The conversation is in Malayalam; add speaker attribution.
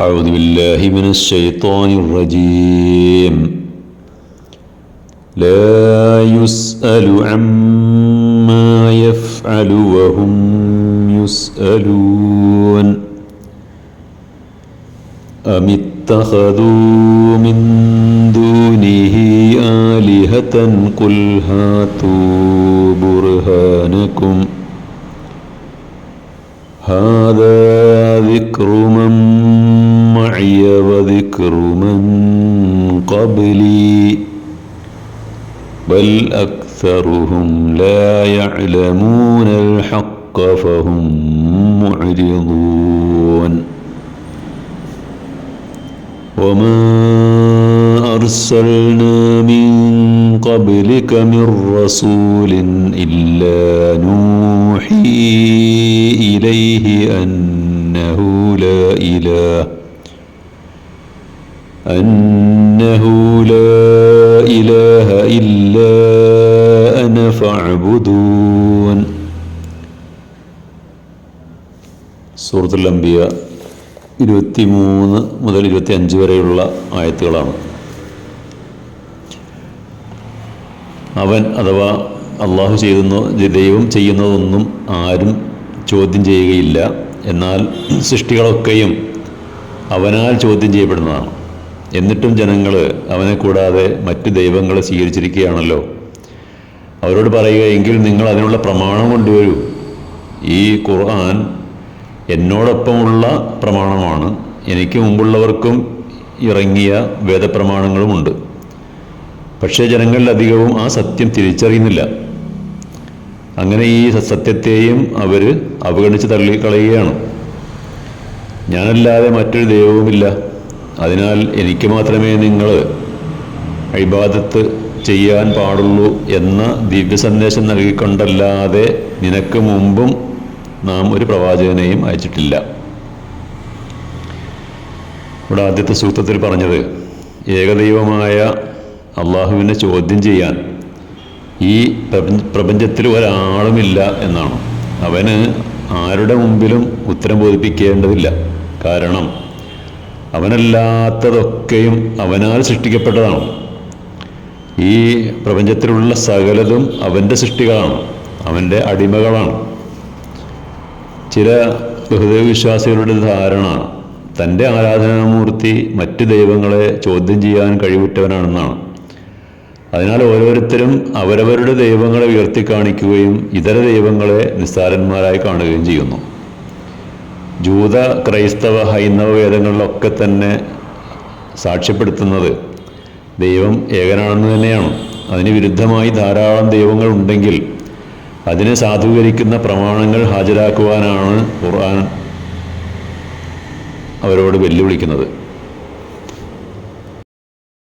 Speaker 1: أعوذ بالله من الشيطان الرجيم. لا يسأل عما يفعل وهم يسألون. أم اتخذوا من دونه آلهة؟ قل هاتوا برهانكم. هذا ذكر من معي وذكر من قبلي بل أكثرهم لا يعلمون الحق فهم معرضون. وما أرسلنا من قبلك من رسول إلا نوحي إليه أنه لا إله أنه لا إله إلا أنا فاعبدون സൂറത്തുൽ അംബിയ ഇരുപത്തി മൂന്ന് മുതൽ ഇരുപത്തി അഞ്ച് വരെയുള്ള ആയത്തുകളാണ് അവൻ അഥവാ അള്ളാഹു ചെയ്യുന്ന ദൈവം ചെയ്യുന്നതൊന്നും ആരും ചോദ്യം ചെയ്യുകയില്ല. എന്നാൽ സൃഷ്ടികളൊക്കെയും അവനാൽ ചോദ്യം ചെയ്യപ്പെടുന്നതാണ്. എന്നിട്ടും ജനങ്ങൾ അവനെ കൂടാതെ മറ്റ് ദൈവങ്ങളെ സ്വീകരിച്ചിരിക്കുകയാണല്ലോ. അവരോട് പറയുക എങ്കിൽ നിങ്ങൾ അതിനുള്ള പ്രമാണം കൊണ്ടുവരൂ. ഈ ഖുർആൻ എന്നോടൊപ്പമുള്ള പ്രമാണമാണ്. എനിക്ക് മുമ്പുള്ളവർക്കും ഇറങ്ങിയ വേദപ്രമാണങ്ങളുമുണ്ട്. പക്ഷേ ജനങ്ങളിലധികവും ആ സത്യം തിരിച്ചറിയുന്നില്ല. അങ്ങനെ ഈ സത്യത്തെയും അവർ അവഗണിച്ച് തള്ളിക്കളയുകയാണ്. ഞാനല്ലാതെ മറ്റൊരു ദൈവവുമില്ല. അതിനാൽ എനിക്ക് മാത്രമേ നിങ്ങൾ ഇബാദത്ത് ചെയ്യാൻ പാടുള്ളൂ എന്ന ദിവ്യ സന്ദേശം നൽകിക്കൊണ്ടല്ലാതെ നിനക്ക് മുമ്പും നാം ഒരു പ്രവാചകനെയും അയച്ചിട്ടില്ല. ഇവിടെ ആദ്യത്തെ സൂത്രത്തിൽ പറഞ്ഞത് ഏകദൈവമായ അള്ളാഹുവിനെ ചോദ്യം ചെയ്യാൻ. ഈ പ്രപഞ്ചത്തിൽ ഒരാളുമില്ല എന്നാണ്. അവന് ആരുടെ മുമ്പിലും ഉത്തരം ബോധിപ്പിക്കേണ്ടതില്ല. കാരണം അവനല്ലാത്തതൊക്കെയും അവനാൽ സൃഷ്ടിക്കപ്പെട്ടതാണ്. ഈ പ്രപഞ്ചത്തിലുള്ള സകലതും അവന്റെ സൃഷ്ടികളാണ്. അവന്റെ അടിമകളാണ്. ചില ബഹുദൈവ വിശ്വാസികളുടെ ധാരണ തന്റെ ആരാധനാമൂർത്തി മറ്റ് ദൈവങ്ങളെ ചോദ്യം ചെയ്യാൻ കഴിവുറ്റവനാണെന്നാണ്. അതിനാൽ ഓരോരുത്തരും അവരവരുടെ ദൈവങ്ങളെ ഉയർത്തി കാണിക്കുകയും ഇതര ദൈവങ്ങളെ നിസ്സാരന്മാരായി കാണുകയും ചെയ്യുന്നു. ജൂത ക്രൈസ്തവ ഹൈന്ദവ വേദങ്ങളിലൊക്കെ തന്നെ സാക്ഷ്യപ്പെടുത്തുന്നത് ദൈവം ഏകനാണെന്ന് തന്നെയാണ്. അതിന് വിരുദ്ധമായി ധാരാളം ദൈവങ്ങൾ ഉണ്ടെങ്കിൽ അതിനെ സാധൂകരിക്കുന്ന പ്രമാണങ്ങൾ ഹാജരാക്കുവാനാണ് ഖുർആൻ അവരോട് വെല്ലുവിളിക്കുന്നത്.